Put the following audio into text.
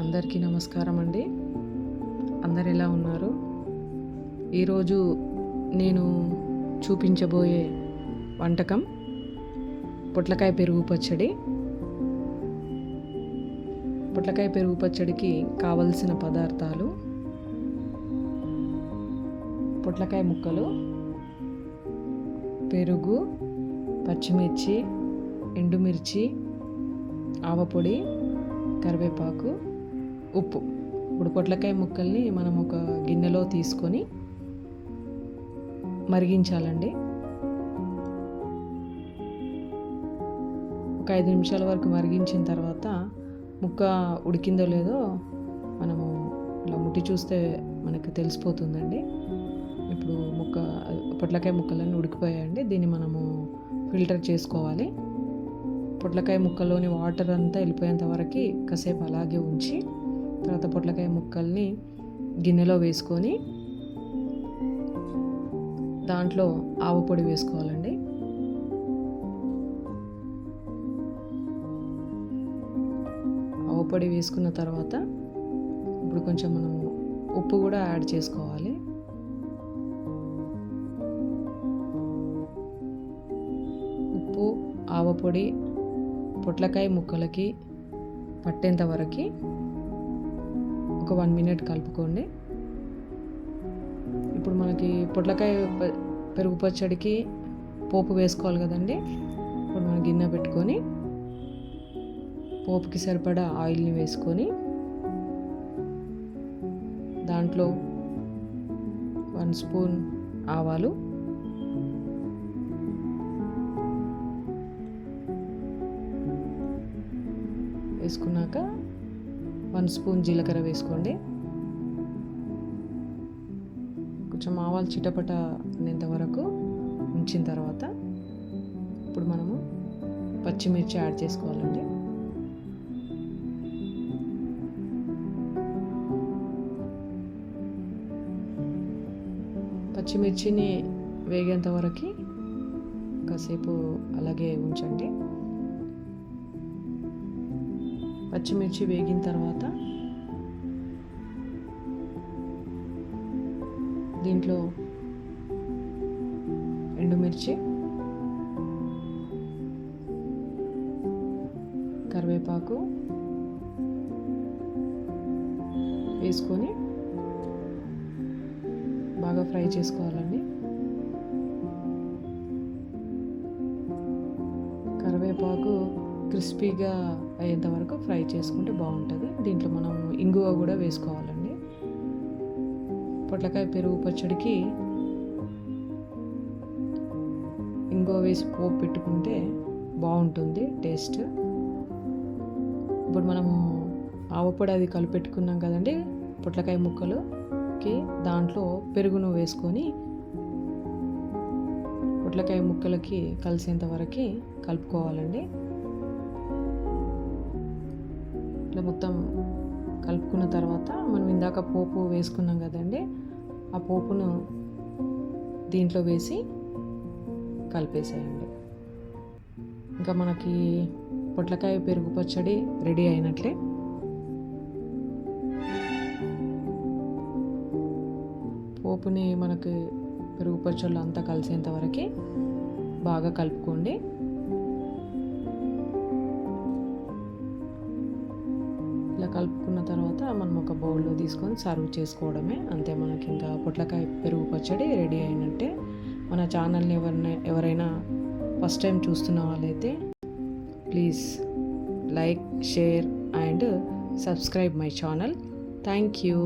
అందరికీ నమస్కారం అండి అందరు ఎలా ఉన్నారు? ఈరోజు నేను చూపించబోయే వంటకం పొట్లకాయ పెరుగు పచ్చడి. పొట్లకాయ పెరుగు పచ్చడికి కావలసిన పదార్థాలు పొట్లకాయ ముక్కలు పెరుగు పచ్చిమిర్చి ఎండుమిర్చి ఆవపొడి కరివేపాకు ఉప్పు. ఇప్పుడు పొట్లకాయ ముక్కల్ని మనం ఒక గిన్నెలో తీసుకొని మరిగించాలండి. ఒక ఐదు నిమిషాల వరకు మరిగించిన తర్వాత ముక్క ఉడికిందో లేదో మనము ఇలా ముట్టి చూస్తే మనకు తెలిసిపోతుందండి. ఇప్పుడు ముక్క పొట్లకాయ ముక్కలన్నీ ఉడికిపోయాయండి. దీన్ని మనము ఫిల్టర్ చేసుకోవాలి. పొట్లకాయ ముక్కలోని వాటర్ అంతా వెళ్ళిపోయేంత వరకు కాసేపు అలాగే ఉంచి తర్వాత పొట్లకాయ ముక్కల్ని గిన్నెలో వేసుకొని దాంట్లో ఆవు పొడి వేసుకోవాలండి. ఆవు పొడి వేసుకున్న తర్వాత ఇప్పుడు కొంచెం మనం ఉప్పు కూడా యాడ్ చేసుకోవాలి. ఉప్పు ఆవపొడి పొట్లకాయ ముక్కలకి పట్టేంత వరకు ఒక వన్ మినిట్ కలుపుకోండి. ఇప్పుడు మనకి పొట్లకాయ పెరుగు పచ్చడికి పోపు వేసుకోవాలి కదండి. ఇప్పుడు మనం గిన్నె పెట్టుకొని పోపుకి సరిపడా ఆయిల్ని వేసుకొని దాంట్లో వన్ స్పూన్ ఆవాలు వేసుకున్నాక వన్ స్పూన్ జీలకర్ర వేసుకోండి. కొంచెం ఆవాలు చిటపట అనేంత వరకు ఉంచిన తర్వాత ఇప్పుడు మనము పచ్చిమిర్చి యాడ్ చేసుకోవాలండి. పచ్చిమిర్చిని వేగేంత వరకు కాసేపు అలాగే ఉంచండి. పచ్చిమిర్చి వేగిన తర్వాత దీంట్లో ఎండుమిర్చి కరివేపాకు వేసుకొని బాగా ఫ్రై చేసుకోవాలండి. కరివేపాకు క్రిస్పీగా అయ్యేంత వరకు చేసుకుంటే బాగుంటుంది. దీంట్లో మనం ఇంగువ కూడా వేసుకోవాలండి. పొట్లకాయ పెరుగు పచ్చడికి ఇంగువ వేసి పోపు పెట్టుకుంటే బాగుంటుంది టేస్ట్. ఇప్పుడు మనము ఆవపొడి అది కలిపెట్టుకున్నాం కదండి పొట్లకాయ ముక్కలుకి దాంట్లో పెరుగును వేసుకొని పొట్లకాయ ముక్కలకి కలిసేంత వరకు కలుపుకోవాలండి. ఇట్లా మొత్తం కలుపుకున్న తర్వాత మనం ఇందాక పోపు వేసుకున్నాం కదండి ఆ పోపును దీంట్లో వేసి కలిపేసేయండి. ఇంకా మనకి పొట్లకాయ పెరుగు పచ్చడి రెడీ అయినట్లే. పోపుని మనకి పెరుగు పచ్చళ్ళు అంతా కలిసేంత వరకు బాగా కలుపుకోండి. కలుపుకున్న తర్వాత మనం ఒక బౌల్లో తీసుకొని సర్వ్ చేసుకోవడమే. అంతే మనకి ఇంకా పొట్లకాయ పెరుగు పచ్చడి రెడీ అయినట్టే. మన ఛానల్ని ఎవరిని ఎవరైనా ఫస్ట్ టైం చూస్తున్న వాళ్ళైతే please like share and subscribe my channel. Thank you.